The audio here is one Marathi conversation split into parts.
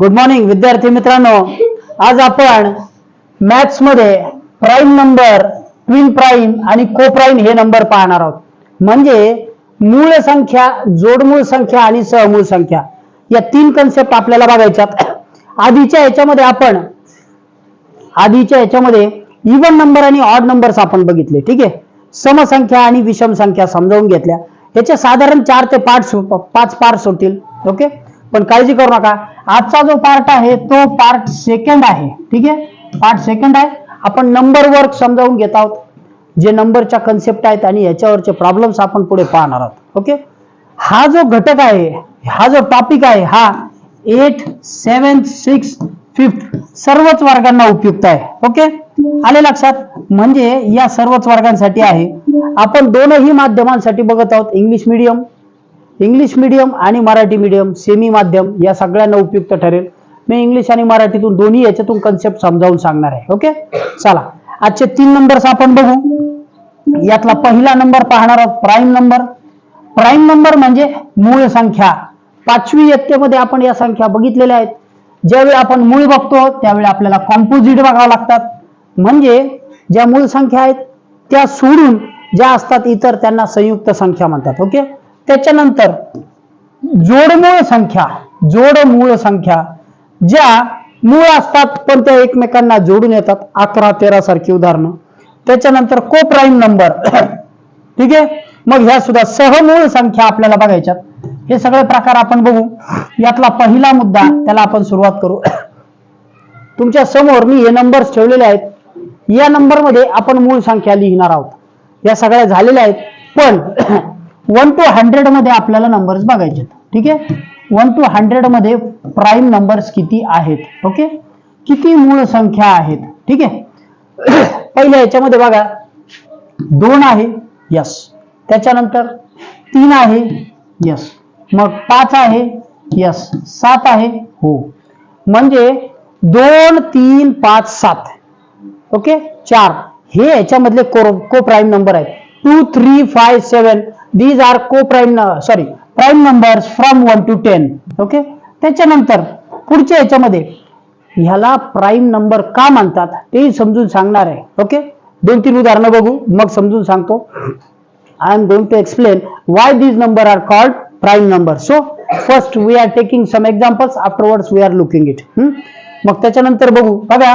गुड मॉर्निंग विद्यार्थी मित्रांनो. आज आपण मॅथ्समध्ये प्राईम नंबर ट्विन प्राईम आणि को प्राईम हे नंबर पाहणार आहोत. म्हणजे मूळ संख्या जोडमूळ संख्या आणि सहमूळ संख्या. या तीन कन्सेप्ट आपल्याला बघायच्यात. आधीच्या याच्यामध्ये आपण आधीच्या याच्यामध्ये इवन नंबर आणि ऑड नंबर्स आपण बघितले ठीक आहे? समसंख्या आणि विषम संख्या समजावून घेतल्या. याचे साधारण चार ते पाच पाच पार्ट्स होतील ओके? पण काळजी करू नका. आजचा जो पार्ट आहे तो पार्ट सेकंड आहे. ठीक आहे? पार्ट सेकंड आहे. आपण नंबर वर्क समजावून घेत आहोत. जे नंबरच्या कन्सेप्ट आहेत आणि याच्यावरचे प्रॉब्लेम्स आपण पुढे पाहणार आहोत. ओके हा जो घटक आहे हा जो टॉपिक आहे हा एट सेवन सिक्स फिफ्थ सर्वच वर्गांना उपयुक्त आहे. ओके आले लक्षात? म्हणजे या सर्वच वर्गांसाठी आहे. आपण दोनही माध्यमांसाठी बघत आहोत. इंग्लिश मिडियम इंग्लिश मीडियम आणि मराठी मीडियम सेमी माध्यम या सगळ्यांना उपयुक्त ठरेल. मी इंग्लिश आणि मराठीतून दोन्ही याच्यातून कन्सेप्ट समजावून सांगणार आहे ओके चला. आजचे तीन नंबर्स आपण बघू. यातला पहिला नंबर पाहणार आहोत प्राईम नंबर प्राईम नंबर म्हणजे मूळ संख्या. पाचवी इयत्तेमध्ये आपण या संख्या बघितलेल्या आहेत. ज्यावेळी आपण मूळ बघतो त्यावेळी आपल्याला कॉम्पोजिट बघावं लागतात. म्हणजे ज्या मूळ संख्या आहेत त्या सोडून ज्या असतात इतर त्यांना संयुक्त संख्या म्हणतात ओके त्याच्यानंतर जोडमूळ संख्या जोडमूळ संख्या ज्या मूळ असतात पण त्या एकमेकांना जोडून येतात अकरा तेरा सारखी उदाहरणं. त्याच्यानंतर को प्राईम नंबर ठीक आहे? मग ह्या सुद्धा सहमूळ संख्या आपल्याला बघायच्यात. हे सगळे प्रकार आपण बघू. यातला पहिला मुद्दा त्याला आपण सुरुवात करू. तुमच्यासमोर मी हे नंबर्स ठेवलेले आहेत. या नंबरमध्ये आपण मूळ संख्या लिहिणार आहोत. या सगळ्या झालेल्या आहेत. पण वन टू हंड्रेडमध्ये आपल्याला नंबर्स बघायचे ठीक आहे? वन टू हंड्रेडमध्ये प्राईम नंबर्स किती आहेत? ओके किती मूळ संख्या आहेत? ठीक आहे? पहिल्या याच्यामध्ये बघा. दोन आहे यस त्याच्यानंतर तीन आहे यस मग पाच आहे यस सात आहे हो. म्हणजे दोन तीन पाच सात. ओके चार. हे याच्यामधले को को प्राईम नंबर आहेत. Two three five seven these are coprime sorry prime numbers from one to ten okay त्याच्यानंतर पुढच्या याच्यामध्ये ह्याला प्राईम नंबर का म्हणतात ते समजून सांगणार आहे. ओके दोन तीन उदाहरणं बघू मग समजून सांगतो. I am going to explain why these number are called prime number so first we are taking some examples afterwards we are looking it hmm? मग त्याच्यानंतर बघू. बघा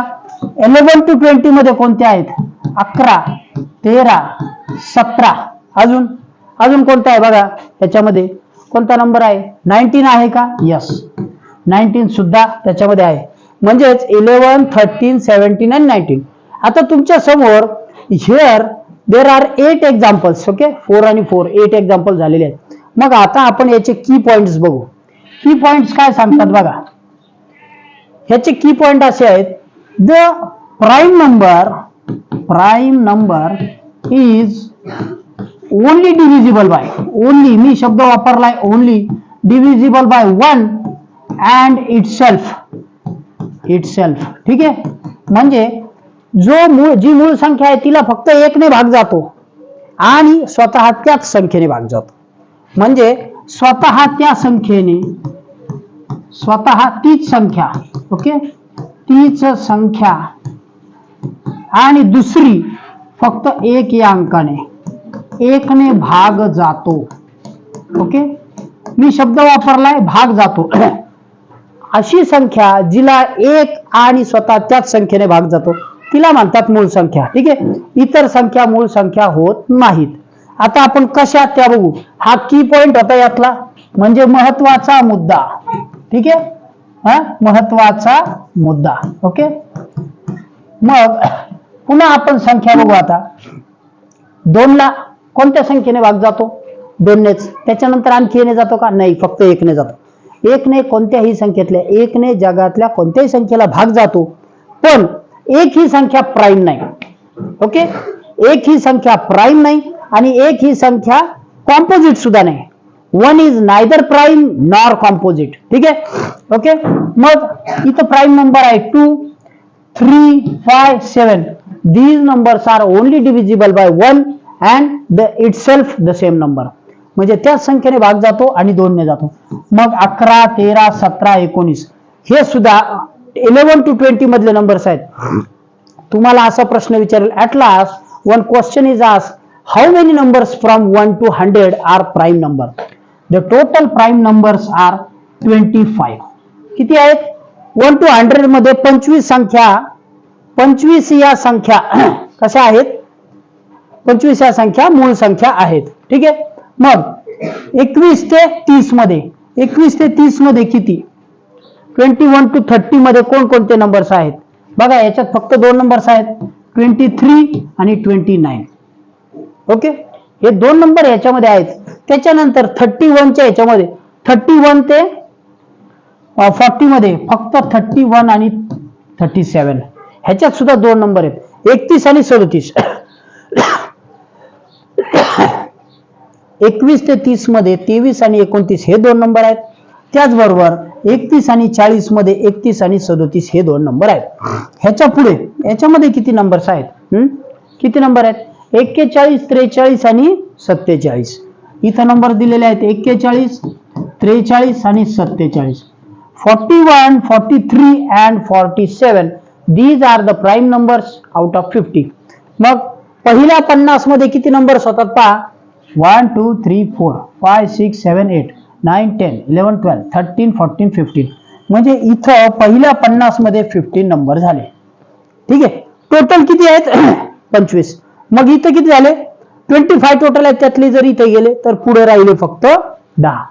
इलेव्हन टू ट्वेंटी मध्ये कोणते आहेत? अकरा तेरा सतरा. अजून अजून कोणता आहे बघा? त्याच्यामध्ये कोणता नंबर आहे? नाईन्टीन आहे का? यस नाईन्टीन सुद्धा त्याच्यामध्ये आहे. म्हणजेच eleven thirteen seventeen and nineteen आता तुमच्यासमोर here there are eight examples okay four आणि फोर एट एक्झाम्पल झालेले आहेत. मग आता आपण याचे की पॉइंट्स बघू. की पॉइंट्स काय सांगतात बघा? ह्याचे की पॉइंट असे आहेत. The prime number prime number is only divisible by only मी शब्द वापरलाय only divisible by one and itself itself ठीक आहे? म्हणजे जो मूळ जी मूळ संख्या आहे तिला फक्त एकने भाग जातो आणि स्वतः त्याच संख्येने भाग जातो. म्हणजे स्वतः त्या संख्येने स्वतः तीच संख्या ओके? तीच संख्या आणि दुसरी फक्त एक या अंकाने. एकने भाग जातो. ओके? मी शब्द वापरलाय भाग जातो. अशी संख्या जिला एक आणि स्वतः त्याच संख्येने भाग जातो. तिला म्हणतात मूळ संख्या. ठीक आहे? इतर संख्या मूळ संख्या होत नाहीत. आता आपण कशा त्या बघू. हा की पॉइंट होता यातला. म्हणजे महत्त्वाचा मुद्दा. ठीक आहे? हा? महत्त्वाचा मुद्दा. ओके? मग पुन्हा आपण संख्या बघू आता. दोनला कोणत्या संख्येने भाग जातो? दोननेच. त्याच्यानंतर आणखी येणे जातो का? नाही फक्त एकने जातो. एकने कोणत्याही संख्येतल्या एकने जगातल्या कोणत्याही संख्येला भाग जातो. पण एक ही संख्या प्राईम नाही. ओके? एक ही संख्या प्राईम नाही आणि एक ही संख्या कॉम्पोजिट सुद्धा नाही. One is neither prime nor composite ठीक आहे? ओके? मग इथं प्राईम नंबर आहे two. Three five seven these numbers are only divisible by 1 and the itself the same number. म्हणजे त्याच संख्येने भाग जातो आणि दोनने जातो. मग अकरा तेरा सतरा एकोणीस हे सुद्धा इलेव्हन टू ट्वेंटी मधले नंबर्स आहेत. तुम्हाला असा प्रश्न विचारेल at last one question is as how many numbers from one to hundred are prime number the total prime numbers are twenty five किती आहेत? वन टू हंड्रेडमध्ये पंचवीस संख्या पंचवीस या संख्या कशा आहेत? पंचवीस या संख्या मूळ संख्या आहेत. ठीक आहे? मग एकवीस ते तीसमध्ये एकवीस ते तीसमध्ये किती? ट्वेंटी वन टू थर्टी मध्ये कोणकोणते नंबर्स आहेत? बघा याच्यात फक्त दोन नंबर्स आहेत. ट्वेंटी थ्री आणि ट्वेंटी नाईन ओके? हे दोन नंबर याच्यामध्ये आहेत. त्याच्यानंतर थर्टी वनच्या याच्यामध्ये थर्टी वन ते फॉर्टी मध्ये फक्त थर्टी वन आणि थर्टी सेवन ह्याच्यात सुद्धा दोन नंबर आहेत. एकतीस आणि सदतीस. एकवीस ते तीसमध्ये तेवीस आणि एकोणतीस हे दोन नंबर आहेत. त्याचबरोबर एकतीस आणि चाळीसमध्ये एकतीस आणि सदोतीस हे दोन नंबर आहेत. ह्याच्या पुढे याच्यामध्ये किती नंबर्स आहेत? हम्म? किती नंबर आहेत? एक्केचाळीस त्रेचाळीस आणि सत्तेचाळीस. इथं नंबर दिलेले आहेत एक्केचाळीस त्रेचाळीस आणि सत्तेचाळीस. Forty one forty three and forty seven these are the prime numbers out of fifty मग पहिल्या पन्नासमध्ये किती नंबर्स होतात पहा? One two three four five six seven eight nine ten eleven twelve thirteen fourteen fifteen म्हणजे इथं पहिल्या पन्नासमध्ये फिफ्टीन नंबर झाले. ठीक आहे? टोटल किती आहेत? पंचवीस. मग इथं किती झाले? ट्वेंटी फाय टोटल आहेत. त्यातले जर इथे गेले तर पुढे राहिले फक्त दहा.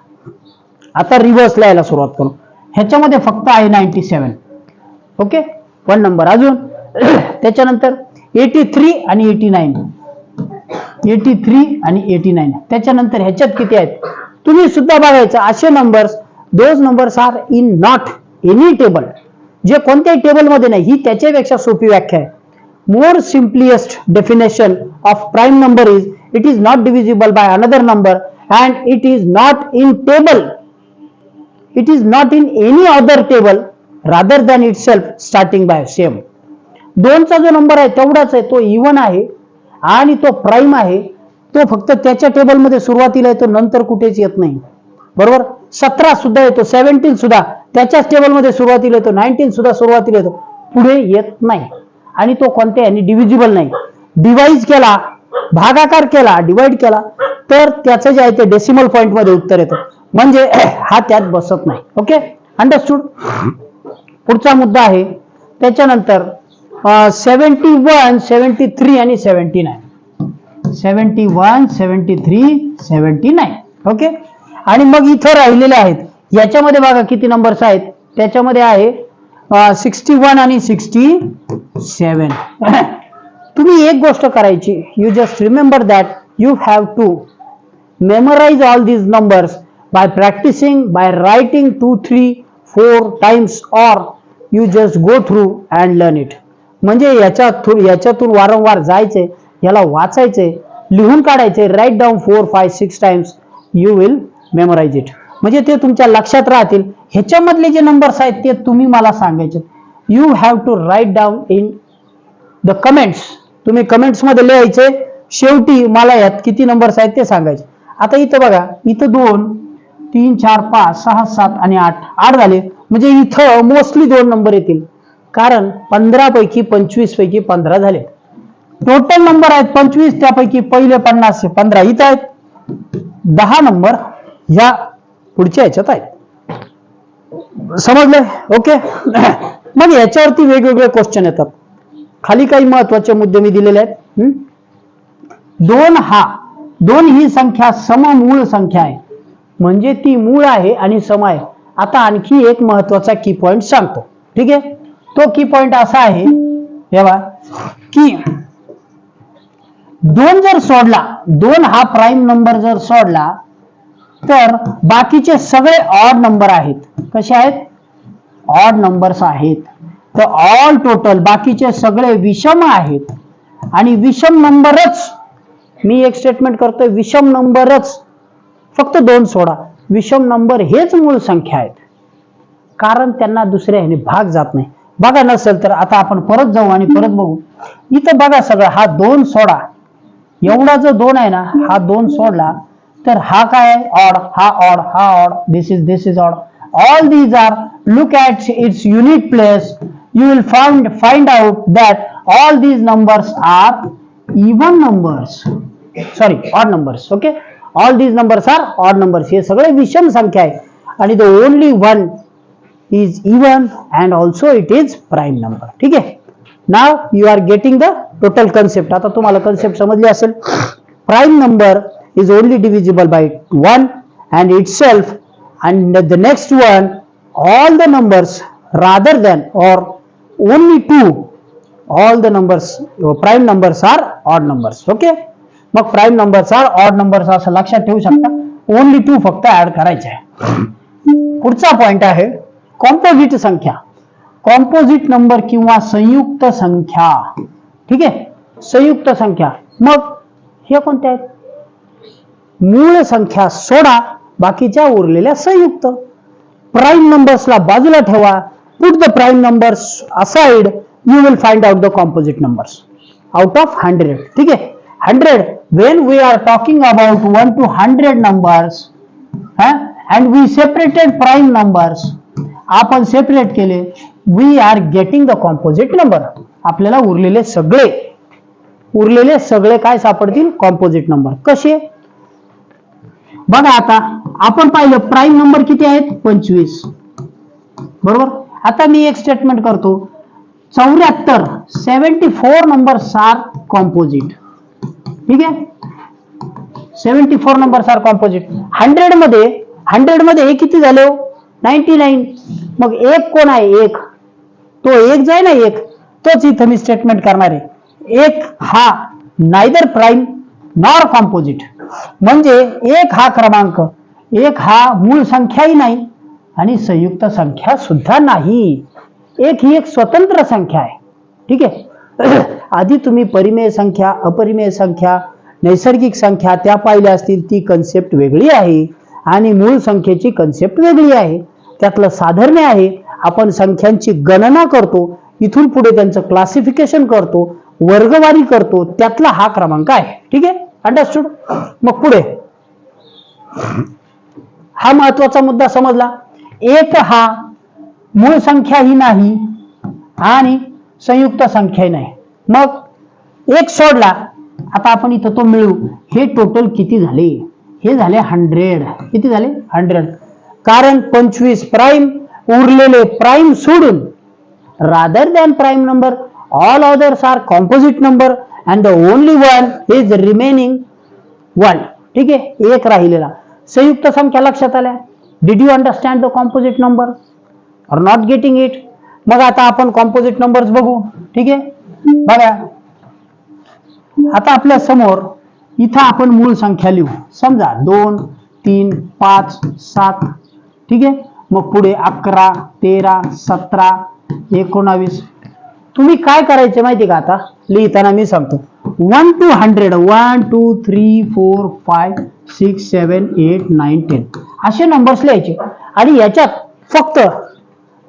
आता रिव्हर्स यायला सुरुवात करू. ह्याच्यामध्ये फक्त आहे ninety seven okay one number अजून त्याच्यानंतर एटी थ्री आणि एटी नाईन एटी थ्री आणि एटी नाईन त्याच्यानंतर ह्याच्यात किती आहेत? तुम्ही सुद्धा बघायचं. असे numbers those numbers are in not any table जे कोणत्याही टेबलमध्ये नाही ही त्याच्यापेक्षा सोपी व्याख्या आहे. More simpliest definition of prime number is it is not divisible by another number and it is not in table it is not in any other table rather than itself starting by same दोनचा जो नंबर आहे तेवढाच आहे. तो इवन आहे आणि तो प्राईम आहे. तो फक्त त्याच्या टेबलमध्ये सुरुवातीला येतो नंतर कुठेच येत नाही. बरोबर? सतरा सुद्धा येतो सेव्हन्टीन सुद्धा त्याच्याच टेबलमध्ये सुरुवातीला येतो नाईन्टीन सुद्धा सुरुवातीला येतो. पुढे येत नाही. आणि तो कोणत्या आणि डिव्हिजिबल नाही. डिवाइज केला भागाकार केला डिवाइड केला तर त्याचं जे आहे ते डेसिमल पॉईंटमध्ये उत्तर येतं. म्हणजे हा त्यात बसत नाही. ओके अंडरस्टूड पुढचा मुद्दा आहे. त्याच्यानंतर सेवन्टी वन सेवन्टी थ्री आणि seventy nine seventy one seventy three seventy nine okay आणि मग इथं राहिलेले आहेत. याच्यामध्ये बघा किती नंबर्स आहेत. त्याच्यामध्ये आहे सिक्स्टी वन आणि सिक्स्टी सेवन तुम्ही एक गोष्ट करायची. You just remember that you have to memorize all these numbers by practicing by writing two three four times or you just go through and learn it. म्हणजे याच्या थ्रू याच्यातून वारंवार जायचे याला वाचायचे लिहून काढायचे write down four five six times you will memorize it म्हणजे ते तुमच्या लक्षात राहतील. ह्याच्यामधले जे नंबर्स आहेत ते तुम्ही मला सांगायचे. You have to write down in the comments तुम्ही कमेंट्समध्ये लिहायचे. शेवटी मला यात किती नंबर्स आहेत ते सांगायचे. आता इथं बघा इथं दोन तीन चार पाच सहा सात आणि आठ. आठ झाले. म्हणजे इथं मोस्टली दोन नंबर येतील. कारण पंधरा पैकी पंचवीस पैकी पंधरा झाले. टोटल नंबर आहेत पंचवीस त्यापैकी पहिले पन्नास पंधरा इथं आहेत. दहा नंबर ह्या पुढच्या ह्याच्यात आहेत. समजले ओके मग याच्यावरती वेगवेगळे क्वेश्चन येतात. खाली काही महत्त्वाचे मुद्दे मी दिलेले आहेत. हम्म? दोन हा. दोन ही संख्या सममूळ संख्या आहे. म्हणजे ती मूळ आहे आणि सम आहे आता आणखी एक महत्त्वाचा की पॉइंट सांगतो. ठीक आहे? तो की पॉइंट असा आहे हे बघा, की दोन जर सोडला दोन हा प्राईम नंबर जर सोडला तर बाकीचे सगळे ऑड नंबर आहेत. कसे आहेत? ऑड नंबर्स आहेत. तर ऑल टोटल बाकीचे सगळे विषम आहेत. आणि विषम नंबरच मी एक स्टेटमेंट करतोय विषम नंबरच फक्त दोन सोडा. विषम नंबर हेच मूळ संख्या आहेत. कारण त्यांना दुसऱ्या ह्याने भाग जात नाही. बघा नसेल तर आता आपण परत जाऊ आणि परत बघू. इथं बघा सगळं हा दोन सोडा. एवढा जो दोन आहे ना हा दोन सोडला तर हा काय आहे? ऑड हा ऑड हा odd this is this is odd all these are look at its unique place you will found find out that all these numbers are even numbers sorry odd numbers okay all these numbers are odd numbers हे सगळे विषम संख्या आहे. आणि the only one is even and also it is prime number ठीक आहे? ना you are getting the total concept आता तुम्हाला कन्सेप्ट समजली असेल. Prime number is only divisible by one and itself and the next one all the numbers rather than or only two all the numbers prime numbers are odd numbers okay? मग prime numbers odd number numbers असं लक्षात ठेवू शकता. ओनली टू फक्त ऍड करायचे आहे. पुढचा पॉइंट आहे कॉम्पोजिट संख्या. कॉम्पोजिट नंबर किंवा संयुक्त संख्या. ठीक आहे? संयुक्त संख्या. मग हे कोणत्या आहेत? मूळ संख्या सोडा बाकीच्या उरलेल्या संयुक्त. प्राईम नंबर्सला बाजूला ठेवा. Put the prime numbers aside you will find out the composite numbers out of hundred ठीक आहे? Hundred when we are talking about one to hundred numbers and we separated prime numbers आपण सेपरेट केले. We are getting the composite number आपल्याला उरलेले सगळे उरलेले सगळे काय सापडतील? कॉम्पोजिट नंबर कसे? बघा आता आपण पाहिलं प्राईम नंबर किती आहेत? पंचवीस. बरोबर? आता मी एक स्टेटमेंट करतो. चौऱ्याहत्तर seventy four number are composite ठीक आहे? Seventy four number are composite हंड्रेडमध्ये हंड्रेडमध्ये हे किती झाले हो? नाईन्टी नाईन मग एक कोण आहे? एक. तो एक जाय ना एक? तोच इथं मी स्टेटमेंट करणार आहे. एक हा नायदर प्राईम नॉर कॉम्पोजिट म्हणजे एक हा क्रमांक एक हा मूळ संख्याही नाही आणि संयुक्त संख्या सुद्धा नाही. एक ही एक स्वतंत्र संख्या आहे. ठीक आहे? आधी तुम्ही परिमेय संख्या अपरिमेय संख्या नैसर्गिक संख्या त्या पाहिल्या असतील ती कन्सेप्ट वेगळी आहे आणि मूळ संख्येची कन्सेप्ट वेगळी आहे. त्यातलं साधर्म्य आहे. आपण संख्यांची गणना करतो इथून पुढे त्यांचं क्लासिफिकेशन करतो वर्गवारी करतो त्यातला हा क्रमांक आहे. ठीक आहे? अंडरस्टूड मग पुढे. हा महत्त्वाचा मुद्दा समजला. एक हा मूळ संख्या ही नाही आणि संयुक्त संख्या नाही. मग एक सोडला. आता आपण इथं तो मिळू. हे टोटल किती झाले? हे झाले हंड्रेड किती झाले? हंड्रेड कारण पंचवीस प्राईम उरलेले प्राईम सोडून rather than prime number all others are composite number and the only one is remaining one ठीक आहे? एक राहिलेला. संयुक्त संख्या लक्षात आल्या? Did you understand the composite number are not getting it मग आता आपण कॉम्पोजिट नंबर्स बघू. ठीक आहे? बघा. आता आपल्यासमोर इथं आपण मूळ संख्या लिहू. समजा दोन तीन पाच सात. ठीक आहे? मग पुढे अकरा तेरा सतरा एकोणावीस. तुम्ही काय करायचे माहिती का आता? लिहिताना मी सांगतो. One to hundred one two three four five six seven eight nine ten असे नंबर्स लिहायचे. आणि याच्यात फक्त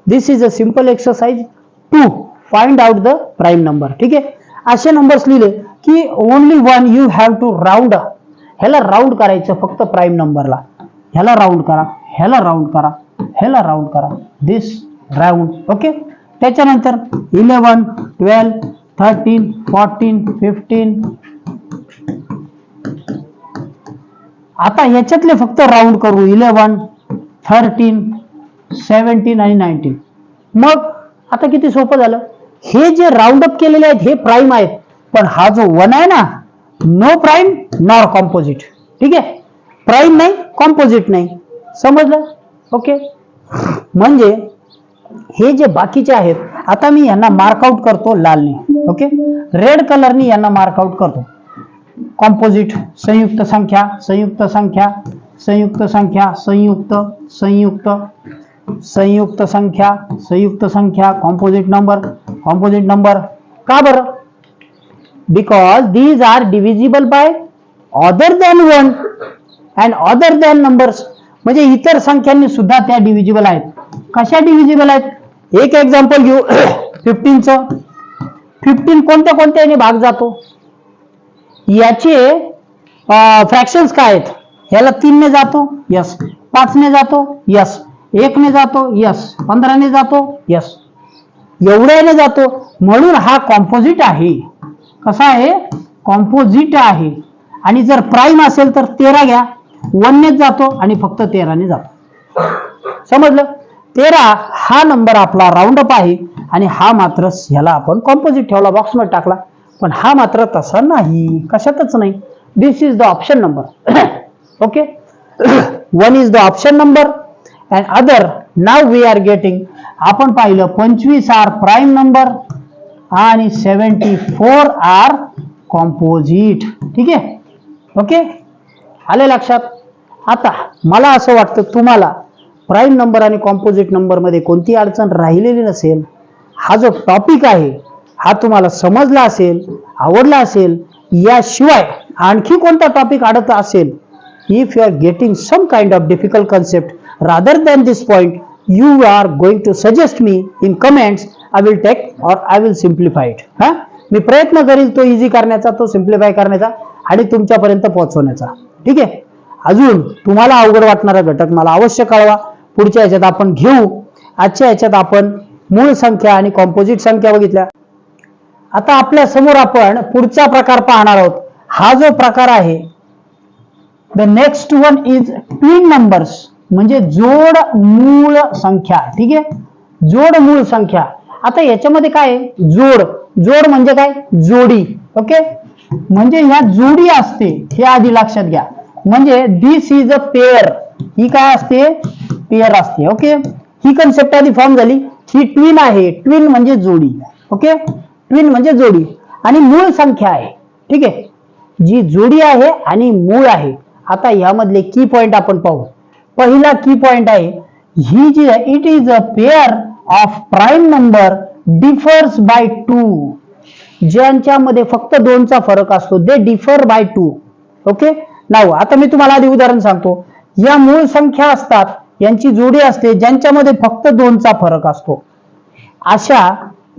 this is a simple exercise to find out the prime number ठीक आहे? असे नंबर्स लिहिले की only one you have to round ह्याला राऊंड करायचं फक्त प्राईम नंबरला ह्याला राऊंड करा ह्याला राऊंड करा ह्याला राऊंड करा. दिस राऊंड ओके त्याच्यानंतर eleven twelve thirteen fourteen fifteen आता ह्याच्यातले फक्त राऊंड करू eleven thirteen seventeen and nineteen मग आता किती सोपं झालं? हे जे राऊंड अप केलेले आहेत हे प्राईम आहेत. पण हा जो वन आहे ना नो प्राईम नॉर कॉम्पोजिट ठीक आहे? प्राईम नाही कॉम्पोजिट नाही. समजलं? ओके म्हणजे हे जे बाकीचे आहेत आता मी यांना मार्कआउट करतो लालने. ओके रेड कलरनी यांना मार्कआउट करतो. कॉम्पोजिट संयुक्त संख्या संयुक्त संख्या संयुक्त संख्या संयुक्त संयुक्त. संयुक्त संख्या संयुक्त संख्या कॉम्पोजिट नंबर कॉम्पोजिट नंबर का बरं? Because these are divisible by other than one and other than numbers म्हणजे इतर संख्यांनी सुद्धा त्या डिव्हिजिबल आहेत. कशा डिव्हिजिबल आहेत? एक एक्झाम्पल घेऊ. फिफ्टीनचं फिफ्टीन कोणत्या कोणत्याने भाग जातो? याचे फ्रॅक्शन्स काय आहेत? ह्याला तीनने जातो. यस पाचने जातो. यस एकने जातो यस पंधराने जातो यस एवढ्याने जातो. म्हणून हा कॉम्पोजिट आहे. कसा आहे? कॉम्पोजिट आहे. आणि जर प्राईम असेल तर तेरा घ्या. वननेच जातो आणि फक्त तेराने जातो. समजलं? तेरा हा नंबर आपला राऊंड अप आहे. आणि हा मात्र ह्याला आपण कॉम्पोजिट ठेवला बॉक्समध्ये टाकला. पण हा मात्र तसा नाही. कशातच नाही. This is the option number okay one is the option number and other now we are getting आपण पाहिलं पंचवीस आर प्राईम नंबर आणि सेवन्टी फोर आर कॉम्पोजिट ठीक आहे? ओके आले लक्षात? आता मला असं वाटतं तुम्हाला प्राईम नंबर आणि कॉम्पोजिट नंबरमध्ये कोणती अडचण राहिलेली नसेल हा जो टॉपिक आहे हा तुम्हाला समजला असेल आवडला असेल याशिवाय आणखी कोणता टॉपिक अडत असेल if you are getting some kind of difficult concept rather than this point you are going to suggest me in comments I will take or I will simplify it. हा मी प्रयत्न करील तो इझी करण्याचा तो सिम्प्लिफाय करण्याचा आणि तुमच्यापर्यंत पोहोचवण्याचा. ठीक आहे? अजून तुम्हाला अवघड वाटणारा घटक मला अवश्य कळवा. पुढच्या याच्यात आपण घेऊ. आजच्या याच्यात आपण मूळ संख्या आणि कॉम्पोजिट संख्या बघितल्या. आता आपल्यासमोर आपण पुढचा प्रकार पाहणार आहोत. हा जो प्रकार आहे the next one is twin numbers म्हणजे जोड मूळ संख्या ठीक आहे? जोड मूळ संख्या. आता याच्यामध्ये काय जोड. जोड म्हणजे काय? जोडी. ओके? म्हणजे ह्या जोडी असते हे आधी लक्षात घ्या. म्हणजे दिस इज अ पेअर ही काय असते? पेअर असते. ओके? ही कन्सेप्ट आधी फॉर्म झाली. ही ट्विन आहे. ट्विन म्हणजे जोडी. ओके? ट्विन म्हणजे जोडी. आणि मूळ संख्या आहे. ठीक आहे? जी जोडी आहे आणि मूळ आहे. आता यामधले की पॉइंट आपण पाहू. पहिला की पॉइंट आहे. ही जी आहे it is a pair of prime number differs by two ज्यांच्यामध्ये फक्त दोनचा फरक असतो they differ by two okay now आता मी तुम्हाला आधी उदाहरण सांगतो. या मूळ संख्या असतात यांची जोडी असते ज्यांच्यामध्ये फक्त दोनचा फरक असतो. अशा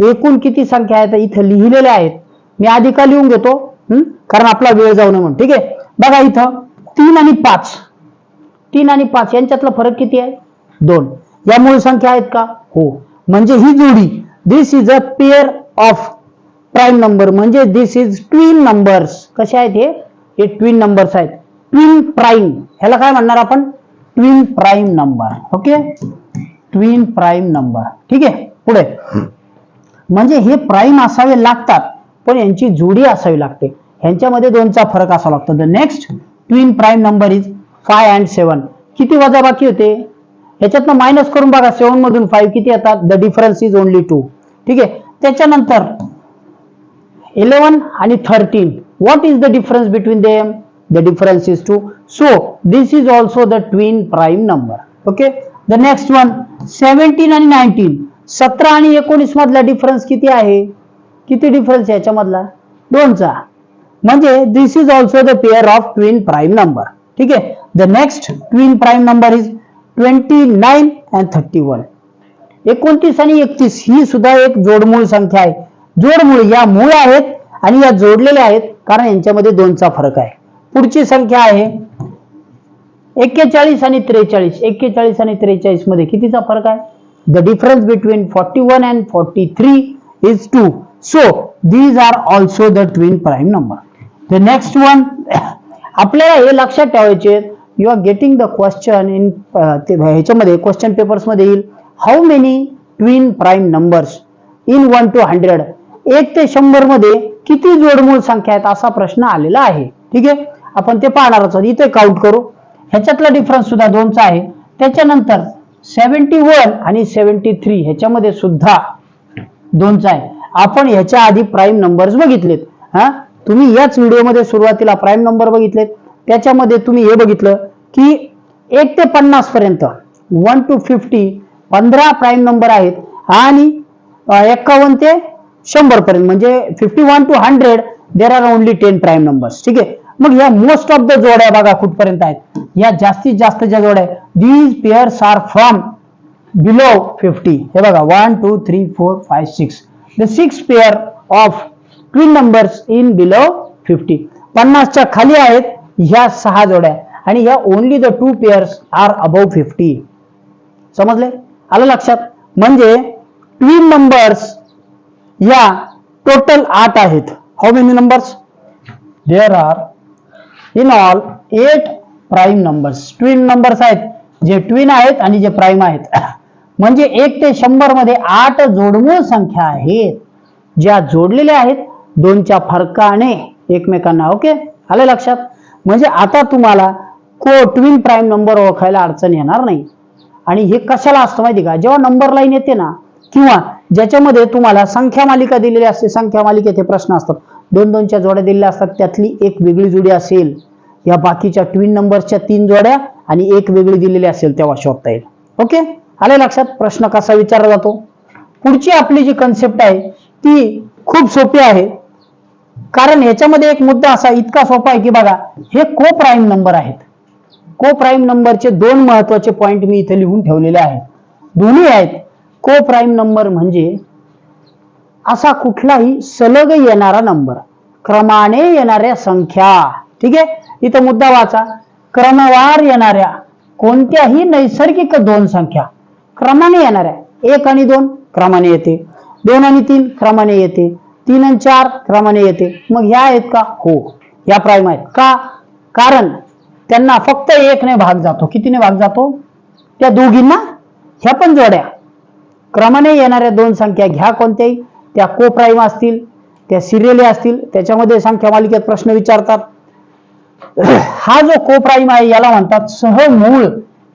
एकूण किती संख्या आहेत? इथे लिहिलेल्या आहेत. मी आधी का लिहून घेतो? कारण आपला वेळ जाऊ नये म्हणून. ठीक आहे? बघा इथं तीन आणि पाच. तीन आणि पाच यांच्यातला फरक किती आहे? दोन. या मूळ संख्या आहेत का? हो. म्हणजे ही जोडी this is a pair of prime number म्हणजे दिस इज ट्विन नंबर्स कसे आहेत हे? हे ट्विन नंबर्स आहेत. ट्विन प्राईम ह्याला काय म्हणणार आपण? Twin prime number okay? Twin prime number ठीक आहे? पुढे. म्हणजे हे प्राईम असावे लागतात पण यांची जोडी असावी लागते. ह्यांच्यामध्ये दोनचा फरक असावा लागतो. The next twin prime number is five and seven किती वजा बाकी होते? याच्यातनं मायनस करून बघा सेवन मधून फाईव्ह किती येतात? The difference is only two ठीक आहे? त्याच्यानंतर इलेवन आणि thirteen what is the difference between them the difference is two so this is also the twin prime number okay the next one seventeen आणि नाईन्टीन सतरा आणि एकोणीस मधला डिफरन्स किती आहे? किती डिफरन्स याच्यामधला? दोनचा. म्हणजे this is also the pair of twin prime number ठीक आहे? The next twin prime number is twenty nine and thirty one एकोणतीस आणि एकतीस ही सुद्धा एक जोडमूळ संख्या आहे. जोडमूळ या मूळ आहेत आणि या जोडलेल्या आहेत कारण यांच्यामध्ये दोनचा फरक आहे. पुढची संख्या आहे एक्केचाळीस आणि त्रेचाळीस. एक्केचाळीस आणि त्रेचाळीसमध्ये कितीचा फरक आहे? The difference between forty one and forty three is two so these are also the twin prime number the next one आपल्याला हे लक्षात ठेवायचे you are getting the question in ह्याच्यामध्ये क्वेश्चन पेपर्समध्ये येईल. How many twin prime numbers in one to hundred एक ते शंभरमध्ये किती जोडमूळ संख्या आहेत असा प्रश्न आलेला आहे. ठीक आहे? आपण ते पाहणारच आहोत. इथे काउंट करू. ह्याच्यातला डिफरन्स सुद्धा दोनचा आहे. त्याच्यानंतर सेव्हन्टी वन आणि सेव्हन्टी थ्री ह्याच्यामध्ये सुद्धा दोनचा आहे. आपण ह्याच्या आधी प्राईम नंबर्स बघितलेत. हा? तुम्ही याच व्हिडिओमध्ये सुरुवातीला प्राईम नंबर बघितलेत. त्याच्यामध्ये तुम्ही हे बघितलं की एक ते पन्नास पर्यंत वन टू फिफ्टी पंधरा प्राईम नंबर आहेत आणि एक्कावन्न ते शंभर पर्यंत म्हणजे fifty one to hundred there are only ten prime numbers ठीक आहे? मग या मोस्ट ऑफ द जोड्या बघा कुठपर्यंत आहेत. या जास्तीत जास्त ज्या जोड्या these pairs are from below fifty हे बघा one two three four five six the six pair of twin numbers in below fifty पन्नासच्या खाली आहेत ह्या सहा जोड्या आणि ह्या only the two pairs are above fifty समजले? आलं लक्षात? म्हणजे ट्विन नंबर्स या टोटल आठ आहेत. How many numbers there are in all eight prime numbers twin numbers आहेत. जे ट्विन आहेत आणि जे प्राईम आहेत. म्हणजे एक ते शंभरमध्ये आठ जोडमूळ संख्या आहेत. ज्या जोडलेल्या आहेत दोनच्या फरकाने एकमेकांना ओके आलं लक्षात? म्हणजे आता तुम्हाला को ट्विन प्राईम नंबर ओळखायला अडचण येणार नाही. आणि हे कशाला असतं माहिती का? जेव्हा नंबर लाईन येते ना किंवा ज्याच्यामध्ये तुम्हाला संख्या मालिका दिलेली असते संख्या मालिकेत हे प्रश्न असतात. दोन दोनच्या जोड्या दिलेल्या असतात त्यातली एक वेगळी जोडी असेल या बाकीच्या ट्विन नंबरच्या तीन जोड्या आणि एक वेगळी दिलेली असेल तेव्हा शोधता येईल. ओके? आले लक्षात? प्रश्न कसा विचारला जातो? पुढची आपली जी कन्सेप्ट आहे ती खूप सोपी आहे. कारण याच्यामध्ये एक मुद्दा असा इतका सोपा आहे की बघा हे को प्राईम नंबर आहेत. को प्राईम नंबरचे दोन महत्त्वाचे पॉइंट मी इथे लिहून ठेवलेले आहेत. दोन्ही आहेत. को प्राईम नंबर म्हणजे असा कुठलाही सलग येणारा नंबर क्रमाने येणाऱ्या संख्या. ठीक आहे? इथं मुद्दा वाचा. क्रमवार येणाऱ्या कोणत्याही नैसर्गिक दोन संख्या. क्रमाने येणाऱ्या. एक आणि दोन क्रमाने येते. दोन आणि तीन क्रमाने येते. तीन आणि चार क्रमाने येते. मग ह्या आहेत का? हो. या प्राईम आहेत. का? कारण त्यांना फक्त एकने भाग जातो. कितीने भाग जातो? त्या दोघींना ह्या पण जोड्या. क्रमाने येणाऱ्या दोन संख्या घ्या कोणत्याही. त्या को प्राईम असतील त्या सिरियली असतील त्याच्यामध्ये संख्या मालिकेत प्रश्न विचारतात. हा जो को प्राईम आहे याला म्हणतात सहमूळ.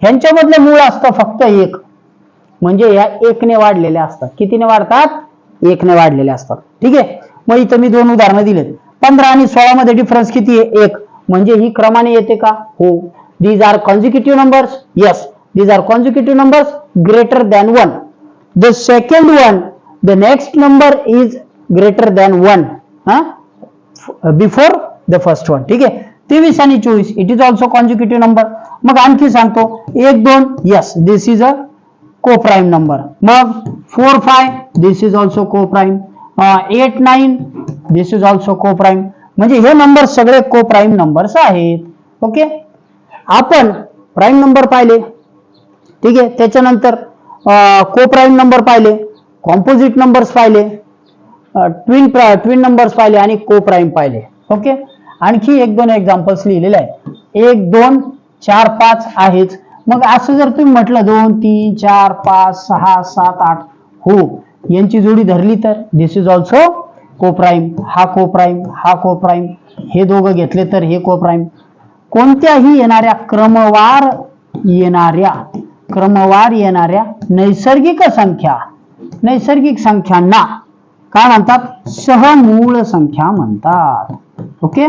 ह्यांच्यामधलं मूळ असतं फक्त एक. म्हणजे या एकने वाढलेल्या असतात. कितीने वाढतात? एकने वाढलेल्या असतात. ठीक आहे? मग इथं मी दोन उदाहरणं पंधरा आणि सोळा मध्ये डिफरन्स आहे? एक. म्हणजे ही क्रमाने येते का? हो. These are consecutive numbers yes these are consecutive numbers greater than one the second one the next number is greater than one before the first one ठीक आहे? तेवीस आणि चोवीस. It is also consecutive number मग आणखी सांगतो. एक, दोन. Yes this is a coprime number मग? Four five this is also coprime eight nine this is also coprime म्हणजे हे नंबर सगळे को प्राईम नंबर्स आहेत. ओके आपण प्राईम नंबर पाहिले. ठीक आहे? त्याच्यानंतर को प्राईम नंबर पाहिले. कॉम्पोजिट नंबर्स पाहिले. ट्विन ट्विन नंबर्स पाहिले आणि को प्राईम पाहिले. ओके आणखी एक दोन एक्झाम्पल्स लिहिलेले आहे एक दोन चार पाच आहेच मग असं जर तुम्ही म्हटलं दोन तीन चार पाच सहा सात आठ हो. यांची जोडी धरली तर दिस इज ऑल्सो को प्राईम हा को प्राईम हा को प्राईम हे दोघं घेतले तर हे को प्राईम कोणत्याही येणाऱ्या क्रमवार येणाऱ्या क्रमवार येणाऱ्या नैसर्गिक संख्या नैसर्गिक संख्यांना काय म्हणतात? सहमूळ संख्या म्हणतात. ओके?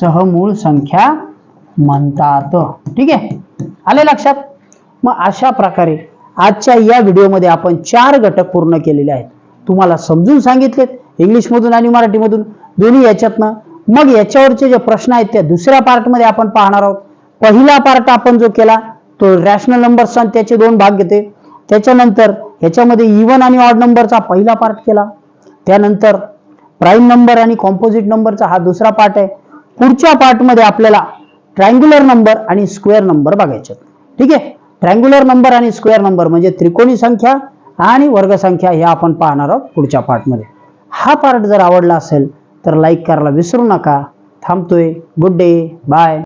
सहमूळ संख्या म्हणतात. ठीक आहे? आले लक्षात? मग अशा प्रकारे आजच्या या व्हिडिओमध्ये आपण चार घटक पूर्ण केलेले आहेत. तुम्हाला समजून सांगितलेत इंग्लिशमधून आणि मराठीमधून. दोन्ही याच्यातनं. मग याच्यावरचे जे प्रश्न आहेत त्या दुसऱ्या पार्टमध्ये आपण पाहणार आहोत. पहिला पार्ट आपण जो केला तो रॅशनल नंबर्स आणि त्याचे दोन भाग घेते त्याच्यानंतर ह्याच्यामध्ये इवन आणि ऑड नंबरचा पहिला पार्ट केला. त्यानंतर प्राईम नंबर आणि कॉम्पोजिट नंबरचा हा दुसरा पार्ट आहे. पुढच्या पार्टमध्ये आपल्याला ट्रायंग्युलर नंबर आणि स्क्वेअर नंबर बघायचे ठीक आहे? ट्रँग्युलर नंबर आणि स्क्वेअर नंबर म्हणजे त्रिकोणी संख्या आणि वर्गसंख्या हे आपण पाहणार आहोत पुढच्या पार्टमध्ये हा पार्ट जर आवडला असेल तर लाईक करायला विसरू नका. थांबतोय. Good day bye